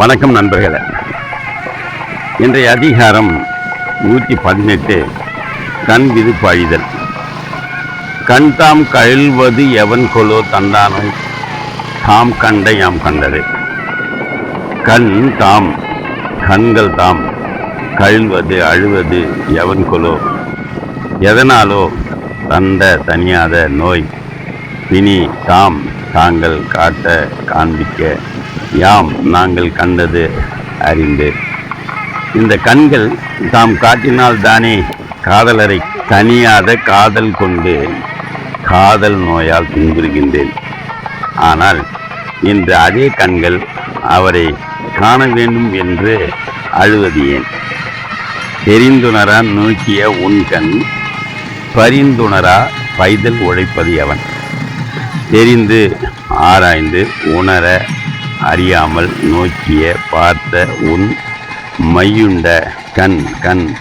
வணக்கம் நண்பர்களே. இன்றைய அதிகாரம் நூற்றி பதினெட்டு கண் விதுப்பழிதல் கண் தாம் கழுவது எவன் கொலோ தந்தானோ தாம் கண்ட யாம் கண்டது. கண் தாம் கண்கள் தாம் கழுவது அழுவது எவன் கொலோ எதனாலோ தந்த தனியாத நோய் பிணி தாம் தாங்கள் காட்ட காண்பிக்க யாம் நாங்கள் கண்டது அறிந்து. இந்த கண்கள் தாம் காட்டினால் தானே காதலரை தனியாத காதல் கொண்டு காதல் நோயால் துன்புறுகின்றேன். ஆனால் இன்று அதே கண்கள் அவரை காண வேண்டும் என்று அழுவது ஏன்? தெரிந்துணரா நோக்கிய உன் கண் பரிந்துணரா பைதல் உழைப்பது எவன்? தெரிந்து ஆராய்ந்து உணர அறியாமல் நோக்கிய பார்த்த உன் மையுண்ட கண் கண்.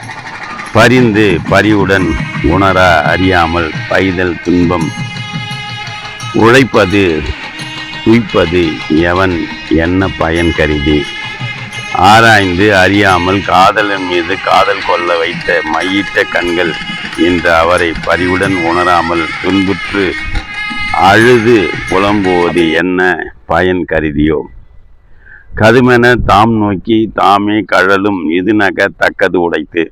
பரிந்து பரிவுடன் உணரா அறியாமல் பைதல் துன்பம். உழைப்பது உய்ப்பது எவன் என்ன பயன் கருதி? ஆராய்ந்து அறியாமல் காதலன் மீது காதல் கொள்ள வைத்த மையிட்ட கண்கள் இன்று அவரை பரிவுடன் உணராமல் துன்புற்று அழுது புலம்புவது என்ன பயன் கருதியோ? கதுமென தாம் நோக்கி தாமே கழலும் இது நக தக்கது உடைத்து.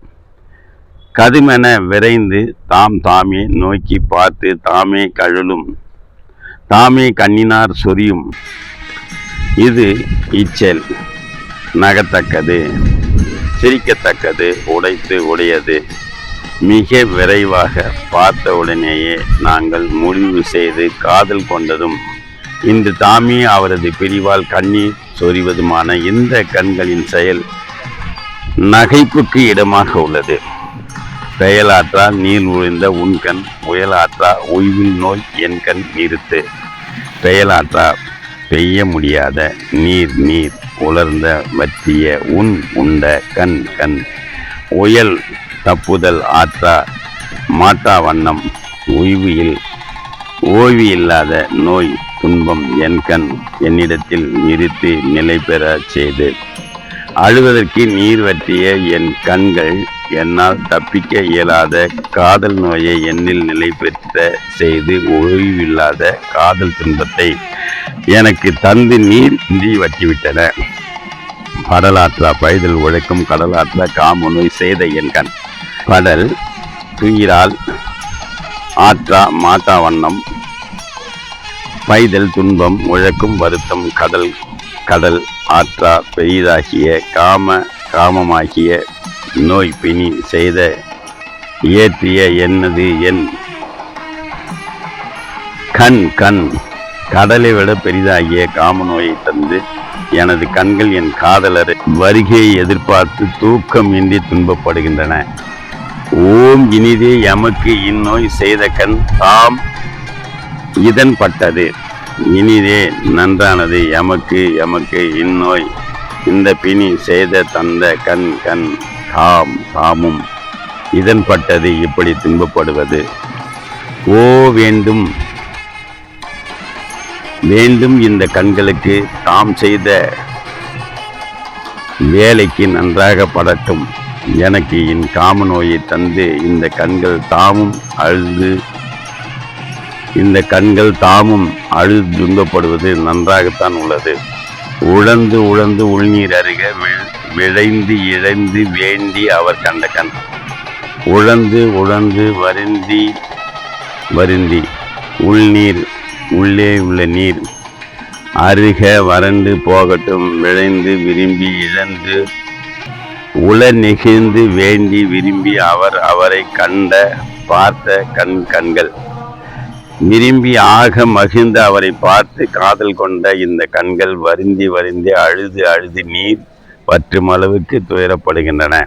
கதுமென விரைந்து தாம் தாமே நோக்கி பார்த்து தாமே கழலும். தாமே கண்ணினார் சொரியும். இது இச்சல். நகத்தக்கது. சிரிக்கத்தக்கது. உடைத்து உடையது. மிக விரைவாக பார்த்தவுடனேயே நாங்கள் முடிவு செய்து காதல் கொண்டதும் இன்று தாமே அவரது பிரிவால் கண்ணீர் சொரிவதுமான இந்த கண்களின் செயல் நகைப்புக்கு இடமாக உள்ளது? செயலாற்றா நீர் உழிந்த உன்கண் முயலாற்றா ஓய்வில் நோய் என் கண் நிறுத்து செயலாற்றா பெய்ய முடியாத நீர் நீர் உலர்ந்த வற்றிய உன் உண்ட கண் கண். உயல் தப்புதல் ஆற்றா மாட்டா வண்ணம் உய்வியில் ஓய்வு இல்லாத நோய் துன்பம் என் கண் என்னிடத்தில் நிறுத்தி நிலை பெறச் செய்து. அழுவதற்கு நீர் வற்றிய என் கண்கள் என்னால் தப்பிக்க இயலாத காதல் நோயை என்னில் நிலை பெற்ற செய்து ஓய்வில்லாத காதல் துன்பத்தை எனக்கு தந்து நீர் இன்றி வற்றிவிட்டன. கடலாற்றா பைதல் உழைக்கும் கடலாற்றா காம நோய் செய்த என் கண். கடல் துயிரால் ஆற்றா மாட்டா வண்ணம். பைதல் துன்பம் முழக்கும் வருத்தம் கடல் கடல் ஆற்றா பெரிதாகிய காம காமமாகிய நோய் பிணி செய்த இயற்றிய என்னது என்? கண் கண் கடலை விட பெரிதாகிய காம நோயை தந்து எனது கண்கள் என் காதலர் வருகையை எதிர்பார்த்து தூக்கமின்றி துன்பப்படுகின்றன. ஓம் இனிதே எமக்கு இந்நோய் செய்த கண் தாம் இதன் பட்டது இனிதே நன்றானது எமக்கு எமக்கு இந்நோய். இந்த பிணி செய்த தந்த கண் கண் தாம் தாமும் இதன் பட்டது இப்படி துன்பப்படுவது. ஓ வேண்டும் வேண்டும் இந்த கண்களுக்கு தாம் செய்த வேலைக்கு நன்றாக படட்டும். எனக்கு என் காம நோயை தந்து இந்த கண்கள் தாமும் அழுது இந்த கண்கள் தாமும் அழுது துன்பப்படுவது நன்றாகத்தான் உள்ளது. உழந்து உழந்து உள்நீர் அருக வி- விழைந்து இழைந்து வேண்டி அவர் கண்ட கண். உழந்து உழந்து வருந்தி வருந்தி உள்நீர் உள்ளே உள்ள நீர் அருக வறண்டு போகட்டும் விழைந்து விரும்பி இழந்து உள நெகிழ்ந்து வேண்டி விரும்பி அவர் அவரை கண்ட பார்த்த கண் கண்கள். விரும்பி ஆக மகிழ்ந்து அவரை பார்த்து காதல் கொண்ட இந்த கண்கள் வருந்தி வருந்தி அழுது அழுது நீர் வற்றும் அளவுக்கு துயரப்படுகின்றன.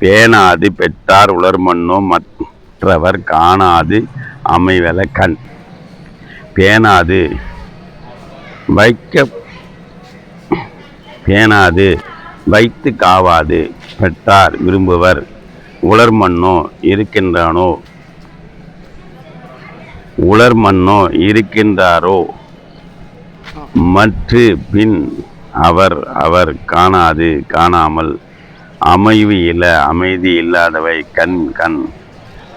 பேணாது பெற்றார் உலர்மண்ணோ மற்றவர் காணாது அமைவல கண். பேணாது வைக்க பேணாது. வைத்து காவாது பெற்றார் விரும்புவர். உலர்மண்ணோ இருக்கின்றானோ? உலர்மண்ணோ இருக்கின்றாரோ? மற்று பின் அவர் அவர் காணாது காணாமல். அமைவு இல்லை அமைதி இல்லாதவை கண் கண்.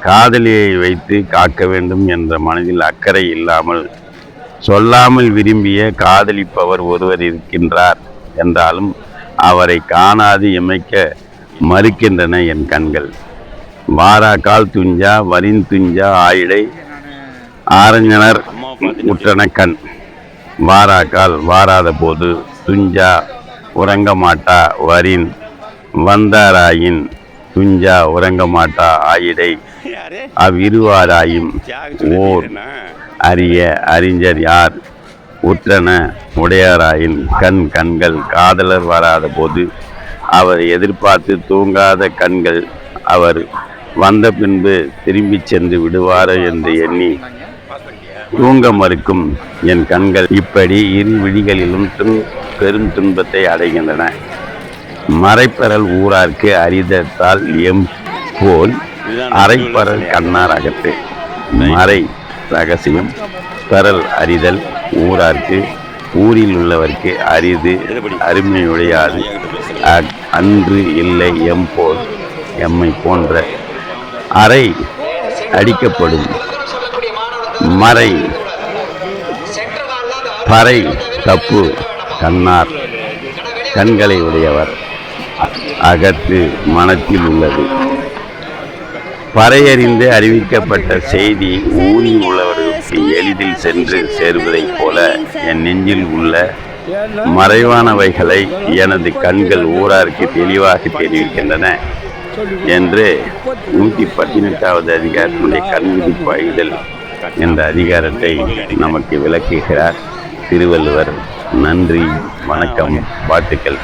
காதலியை வைத்து காக்க வேண்டும் என்ற மனதில் அக்கறை இல்லாமல் சொல்லாமல் விரும்பிய காதலிப்பவர் ஒருவர் இருக்கின்றார் என்றாலும் அவரை காணாது இமைக்க மறுக்கின்றன என் கண்கள். வாராக்கால் துஞ்சா வரின் துஞ்சா ஆயிடை ஆரஞ்சனர் உற்றன கண். வாராக்கால் வாராத போது துஞ்சா உறங்க மாட்டா வரின். வந்தாராயின் துஞ்சா உறங்க மாட்டா ஆயிடை. அவ்விருவாராயும் ஓர் அரிய அறிஞர் யார்? உற்றன உடையாராயின் கண் கண்கள் காதலர் வராத போது அவர் எதிர்பார்த்து தூங்காத கண்கள் அவர் வந்த பின்பு திரும்பிச் சென்று விடுவாரோ என்று எண்ணி தூங்க மறுக்கும் என் கண்கள் இப்படி இரு விழிகளிலும் துன் பெரும் துன்பத்தை அடைகின்றன. மறைப்பரல் ஊரார்க்கு அரிதத்தால் எம் போல் அரைப்பரல் கண்ணார் அகத்து மறை ரகசியம். பெறல் அறிதல் ஊரார்க்கு ஊரில் உள்ளவர்க்கு அரிது அருமையுடையாது. அன்று இல்லை எம் போல் எம்மை போன்ற அறை அடிக்கப்படும். மறை பறை தப்பு கண்ணார் கண்களை உடையவர். அகத்து மனத்தில் உள்ளது. பறையறிந்து அறிவிக்கப்பட்ட செய்தி ஊனி உள்ளவர்களுக்கு எளிதில் சென்று சேர்வதைப் போல என் நெஞ்சில் உள்ள மறைவானவைகளை எனது கண்கள் ஊராருக்கு தெளிவாக தெரிவிக்கின்றன என்று நூற்றி பதினெட்டாவது அதிகாரத்தினுடைய கண்விதிப்பு ஐதல் என்ற அதிகாரத்தை நமக்கு விளக்குகிறார். திருவள்ளுவர் நன்றி வணக்கம் வாழ்த்துக்கள்.